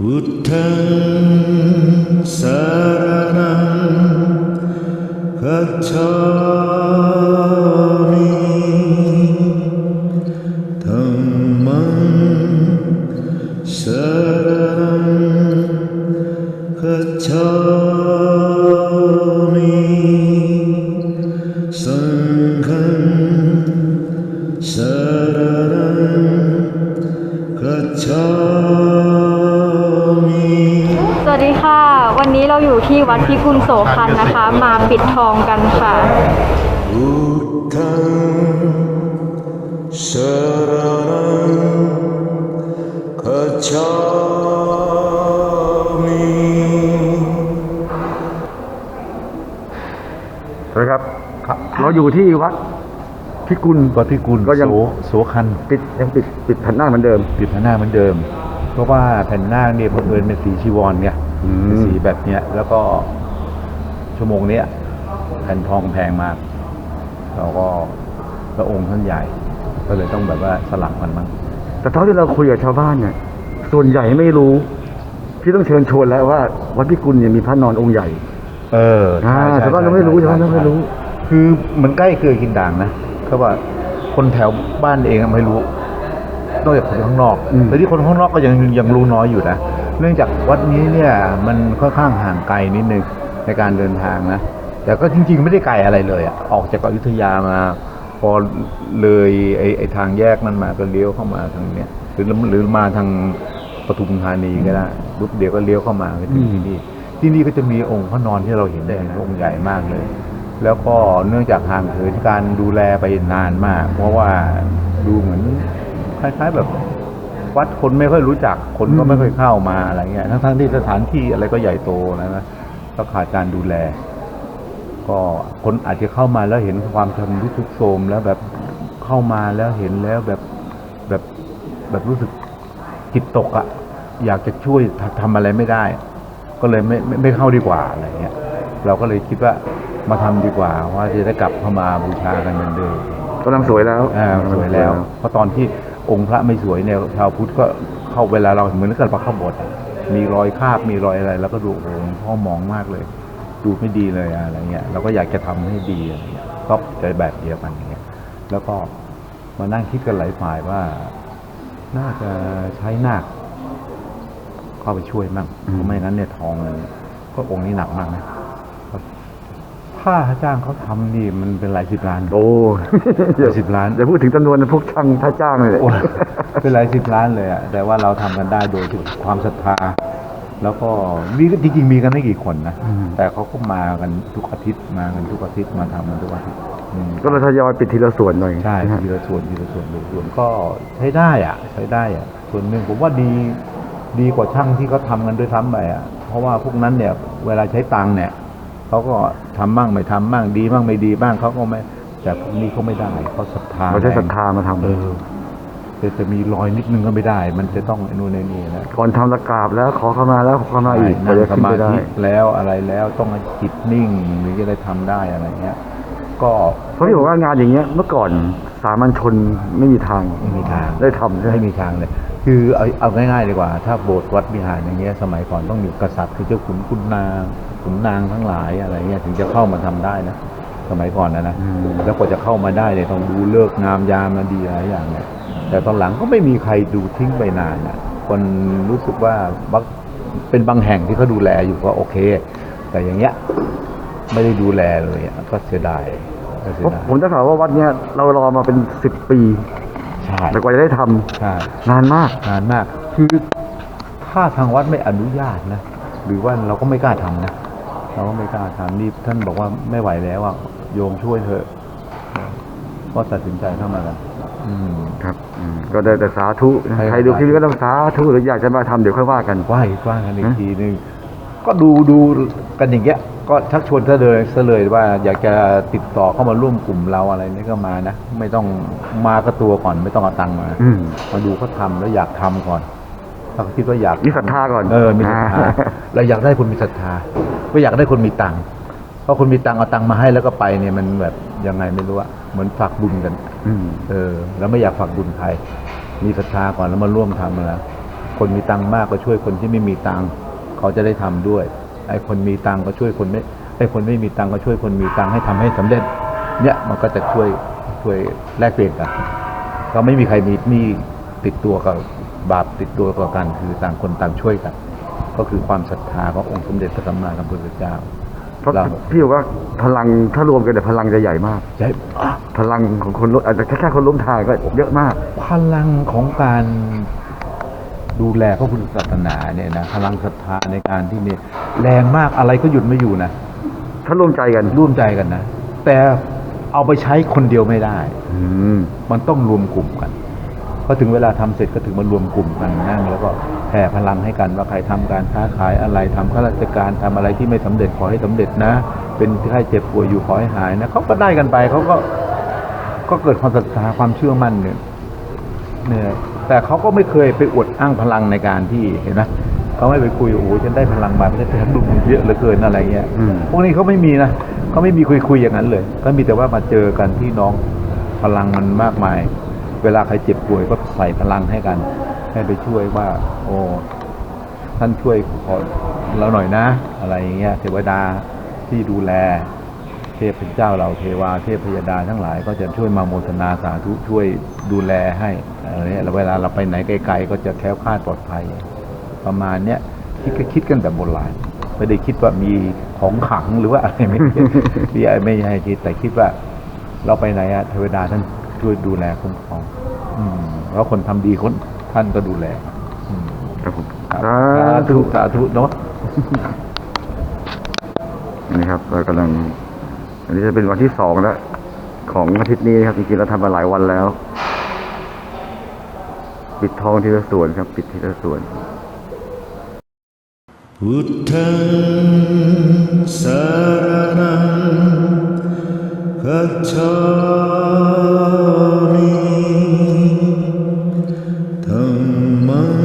พุทธังสารนังคัจฉามิธัมมังสารนังคั ที่วัดพิกุลโสพันนะคะ มาปิดทองกันค่ะพุทธังสรณังคัจฉามิสวัสดีครับ เราอยู่ที่วัดพิกุลวัดพิกุลก็ยังโสโสคันปิดยังปิดปิดแผ่นหน้าเหมือนเดิม ปิดแผ่นหน้าเหมือนเดิม เพราะว่าแผ่นหน้าเนี่ยเพิ่นเป็นสีชีวรไงอืมเป็น สีแบบเนี้ย แล้วก็ชั่วโมงเนี้ยแผ่นทองแพงมากแล้วก็พระองค์ท่านใหญ่ ก็เลยต้องแบบว่าสลักมันมั้งแต่เท่าที่เราคุยกับชาวบ้านเนี่ย ส่วนใหญ่ไม่รู้ พี่ต้องเชิญชวนแล้วว่าวัดพิกุลเนี่ยมีพระนอนองค์ใหญ่ เอออ่าใช่ชาวบ้านใช่ก็ไม่รู้ใช่ชาวบ้านก็ไม่รู้ คือมันใกล้เกลือกินด่างนะเขาว่าคนแถวบ้านเองอะไม่รู้ นอกจากคนข้างนอกอืมแต่ที่คนข้างนอกก็ยังยังรู้น้อยอยู่นะ เนื่องจากวัดนี้เนี่ยมันค่อนข้างห่างไกลนิดนึงในการเดินทางนะ แต่ก็จริง ๆ ไม่ได้ไกลอะไรเลยอะออกจากอยุธยามา พอเลยไอ้ไอทางแยกนั้นมาก็เลี้ยวเข้ามาทางเนี้ยหรือหรือมาทางปทุมธานีก็ได้ปุ๊บเดี๋ยวก็เลี้ยวเข้ามาก็ถึงที่นี่ที่นี่ก็จะมีองค์พระนอนที่เราเห็นได้นะองค์ใหญ่มากเลย แล้วก็เนื่องจากห่างเหินการดูแลไปนานมาก เพราะว่าดูเหมือนคล้ายๆแบบ วัดคนไม่ค่อยรู้จัก คนก็ไม่ค่อยเข้ามาอะไรเงี้ย ทั้งๆที่สถานที่อะไรก็ใหญ่โตนะนะก็ขาดการดูแล ก็คนอาจจะเข้ามาแล้วเห็นความชำรุดทรุดโทรมแล้วแบบเข้ามาแล้วเห็นแล้วแบบแบบแบบรู้สึกจิตตกอะ่ะ อยากจะช่วยทำทำอะไรไม่ได้ ก็เลยไม่ไม่ไม่เข้าดีกว่าอะไรเงี้ย เราก็เลยคิดว่ามาทำดีกว่าว่าจะได้กลับเข้ามาบูชากันเหมือนเดิมกำลังสวยแล้วอ่าสวยแล้วเพราะตอนที่ องค์พระไม่สวยเนี่ยชาวพุทธก็เข้าเวลาเราเหมือนกับเราเข้าบทมีรอยคาบมีรอยอะไร แล้วก็ดูโอ้พ่อมองมากเลย ดูไม่ดีเลยอะไรเงี้ยเราก็อยากจะทำให้ดีอะไรเงี้ยก็ใจแบบเดียวกันอย่างเงี้ยแล้วก็มานั่งคิดกันหลายฝ่ายว่า น่าจะใช้นาคเข้าไปช่วยมั่งเพราะไม่งั้นเนี่ยทองก็องค์นี้หนักมากนะ ถ้าจ้างเขาทำนี่มันเป็นหลายสิบล้าน โอ้เดี๋ยว10ล้าน อย่าพูดถึงจำนวนพวกช่างท่าจ้างเลย โอ้ยเป็นหลายสิบล้านเลยอะแต่ว่าเราทำกันได้โดยความศรัทธา แล้วก็มีจริงๆมีกันไม่กี่คนนะ อืม แต่เขาก็มากันทุกอาทิตย์มากันทุกอาทิตย์มาทำกันทุกอาทิตย์อืมก็เลยทยอยปิดทีละส่วนหน่อยใช่นะฮะทีละส่วนทีละส่วนทีละส่วนก็ใช้ได้อะใช้ได้อะส่วนหนึ่งผมว่าดีดีกว่าช่างที่เขาทำกันด้วยซ้ำไปอะเพราะว่าพวกนั้นเนี่ยเวลาใช้ตังค์เนี่ย เขาก็ทำบ้างไม่ทำบ้างดีบ้างไม่ดีบ้างเขาก็ไม่แต่พวกนี้เขาไม่ได้เขาศรัทธาเราใช้ศรัทธามาทำเออจะจะมีรอยนิดนึงก็ไม่ได้ มันจะต้องไอ้นู่นไอ้นี่นะก่อนทำตะกราบแล้วขอเข้ามาแล้วขอเข้ามาอีกกนั่ว่างจะสขึ้นมาไปได้ธิแล้วอะไรแล้วต้องให้จิตนิ่งหรือจะได้ทำได้อะไรเงี้ย ก็เพราะที่บอกว่างานอย่างเงี้ย เมื่อก่อนสามัญชนไม่มีทางไม่มีทางได้ทำใช่ไหมไม่มีทางเลย คือเอาเอาง่ายๆดีกว่า ถ้าโบสถ์วัดวิหารอย่างเงี้ยสมัยก่อนต้องมีกษัตริย์คือเจ้าขุนขุนนางขุนนางทั้งหลายอะไรเงี้ยถึงจะเข้ามาทำได้นะสมัยก่อนนะนะอืมแล้วกว่าจะเข้ามาได้เนี่ยต้องดูเลิกษ์งามยามมาดีหลายอย่างเนี่ยแต่ตอนหลังก็ไม่มีใครดูทิ้งไปนานนะคนรู้สึกว่าบักเป็นบางแห่งที่เขาดูแลอยู่ก็โอเค แต่อย่างเงี้ยไม่ได้ดูแลเลยอะก็เสียดายก็เสีเพยราะดายผมจะถามว่าวัดเนี้ยเรารอมาเป็นสิบปี ใช่ แต่กว่าจะได้ทำใช่นานมาก นานมาก คือถ้าทางวัดไม่อนุญาตนะ หรือว่าเราก็ไม่กล้าทำนะ เราก็ไม่กล้าทำนี่ท่านบอกว่าไม่ไหวแล้วอะโยมช่วยเถอะก็ตัดสินใจเข้ามากันอืม ครับอืมก็ได้แต่สาธุนะใช่ใครดูคลิปนี้ก็ต้องสาธุหรืออยากจะมาทำเดี๋ยวค่อยว่ากันไหว้กว้างกันอีกฮะทีนึงก็ดูดูกันอย่างเงี้ย ก็ชักชวนเธอเลยเสเลยว่าอยากจะติดต่อเข้ามาร่วมกลุ่มเราอะไรนี่ก็มานะ ไม่ต้องมาก็ตัวก่อนไม่ต้องเอาตังค์มาอืม มาดูเขาทำแล้วอยากทำก่อนถ้าเขาคิดว่าอยากมีศรัทธาก่อนเออมีศรัทธาอ่า เราอยากได้คนมีศรัทธาก็อยากได้คนมีตังค์เพราะคนมีตังค์เอาตังค์มาให้แล้วก็ไปเนี่ยมันแบบยังไงไม่รู้อะเหมือนฝากบุญกัน อืม เออแล้วไม่อยากฝากบุญใครมีศรัทธาก่อนแล้วมาร่วมทำนะคนมีตังค์มากก็ช่วยคนที่ไม่มีตังค์เขาจะได้ทำด้วย ไอ้คนมีตังค์ก็ช่วยคนไม่ไอ้คนไม่มีตังค์ก็ช่วยคนมีตังค์ให้ทำให้สำเร็จ เนี่ยมันก็จะช่วยช่วยแลกเปลี่ยนกันก็ไม่มีใครมีหนี้ติดตัวกับบาปติดตัวกับกันคือต่างคนต่างช่วยกัน ก็คือความศรัทธาขององค์สมเด็จพระสัมมาสัมพุทธเจ้าเพราะเราพี่บอกว่าพลังถ้ารวมกันแต่ยพลังจะใหญ่มากใช่พลังของคนล้มอาจจะแค่แค่คนล้มทางก็เยอะมาก พลังของการ ดูแลพระพุทธศาสนาเนี่ยนะพลังศรัทธาในการที่เนี่ยแรงมากอะไรก็หยุดไม่อยู่นะถ้ารวมใจกันร่วมใจกันนะ แต่เอาไปใช้คนเดียวไม่ได้อืมมันต้องรวมกลุ่มกันพอถึงเวลาทำเสร็จก็ถึงมารวมกลุ่มกันนั่ง แล้วก็แผ่พลังให้กันว่าใครทำการค้าขายอะไรทำข้าราชการทำอะไรที่ไม่สำเร็จขอให้สำเร็จนะ เป็นไข้เจ็บป่วยอยู่ขอให้หายนะเขาก็ได้กันไปเขาก็ก็เกิดความศรัทธาความเชื่อมั่นเนี่ยเนี่ย แต่เขาก็ไม่เคยไปอวดอ้างพลังในการที่เห็นไหมเขาไม่ไปคุยโอ้โหฉันได้พลังมาไม่ใช่ฉันดูเยอะเหลือเกินอะไรเงี้ยอืมพวกนี้เขาไม่มีนะเขาไม่มีคุยคุยๆอย่างนั้นเลยก็มีแต่ว่ามาเจอกันที่น้องพลังมันมากมาย เวลาใครเจ็บป่วยก็ใส่พลังให้กัน ให้ไปช่วยว่า โอ้ท่านช่วยขอเราหน่อยนะ อะไรอย่างเงี้ยเทวดาที่ดูแล เทพเจ้าเราเทวาเทพพยดาทั้งหลาย ก็จะช่วยมาโมทนาสาธุช่วยดูแลให้ อะไรเงี้ยแล้วเวลาเราไปไหนไกลๆก็จะแคล้วคลาดปลอดภัย ประมาณเนี้ยคิดก็คิดกันแบบโบราณไม่ได้คิดว่ามีของขลังหรือว่าอะไรไม่ใช่ที่ไม่ใช่คิดแต่คิดว่า เราไปไหนอะเทวดาท่านช่วยดูแลคุ้มครองอืมแล้วคนทำดีคนท่านก็ดูแลอืมครับผมครับสาสาธุธุสาธุเนาะนี่ครับเรากำลังอันนี้จะเป็นวันที่สองแล้วของอาทิตย์นี้นะครับจริงๆเราทำมาหลายวันแล้ว ปิดทองทีละส่วนครับ ปิดทีละส่วนพุทธังสารนังคัจฉามิธัมมัง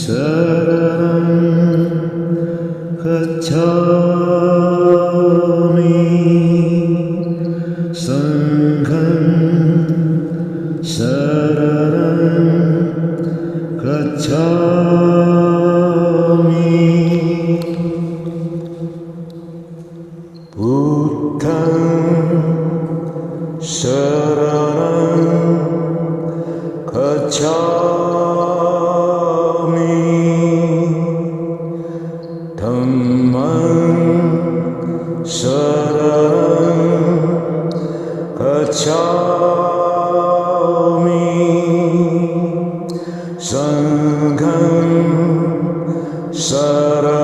สารนังคัจฉา Buddham Sharanam Gacchami Dhammam Sharanam Gacchami Sangham Sharanam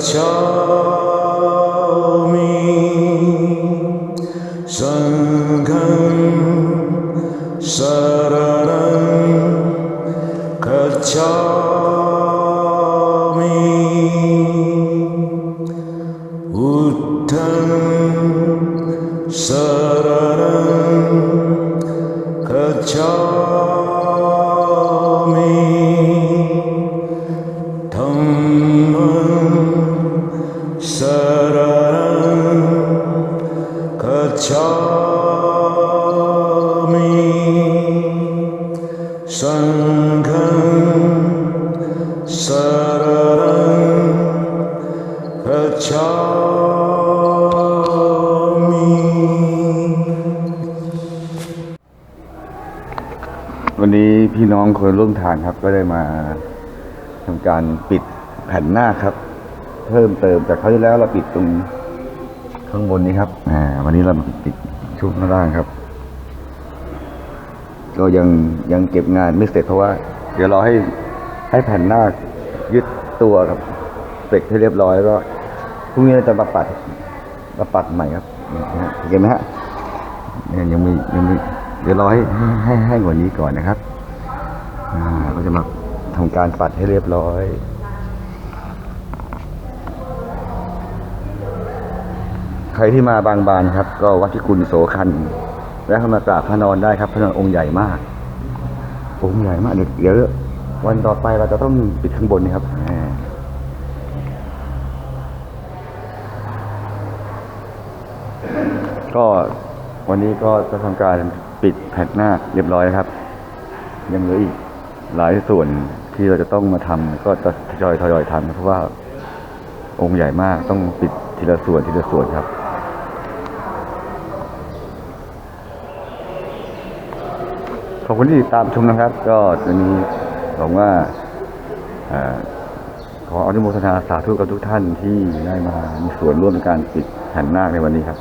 Char วันนี้พี่น้องคนร่วมทางครับก็ได้มาทำการปิดแผ่นหน้าครับ เพิ่มเติมจากคราที่แล้วเราปิดตรงข้างบนนี้ครับอ่าวันนี้เรามาปิดช่วงข้างล่างครับ ก็ยังยังเก็บงานไม่เสร็จเพราะว่า เดี๋ยวรอให้ให้แผ่นหน้า ตัวครับเสร็จให้เรียบร้อยแล้วก็พรุ่งนี้เราจะมาปัดมาปัดใหม่ครับเห็นไหมฮะเนี่ยยังมียังมีเดี๋ยวรอให้ให้ให้ใหกว่านี้ก่อนนะครับอ่าก็จะมาทำการปัดให้เรียบร้อยใครที่มาบางบานครับ ก็วัดพิกุลโสคันแวะเข้ามากราบพระนอนได้ครับ พระนอนองค์ใหญ่มาก องค์ใหญ่มากเดี๋ยวเดี๋ยววันต่อไปเราจะต้องปิดข้างบนนะครับอ่า ก็วันนี้ก็จะทำการปิดแผ่นหน้าเรียบร้อยครับ ยังเหลืออีกหลายส่วนที่เราจะต้องมาทำก็จะทยอยทยอยทำเพราะว่าองค์ใหญ่มากต้องปิดทีละส่วนทีละส่วนครับ ขอบคุณที่ติดตามชมนะครับ ก็วันนี้หวังว่าขออนุโมทนาสาธุกับทุกท่านที่ได้มามีส่วนร่วมในการปิดแผ่นนาคในวันนี้ครับ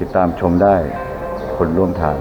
ติดตามชมได้คนร่วมทาง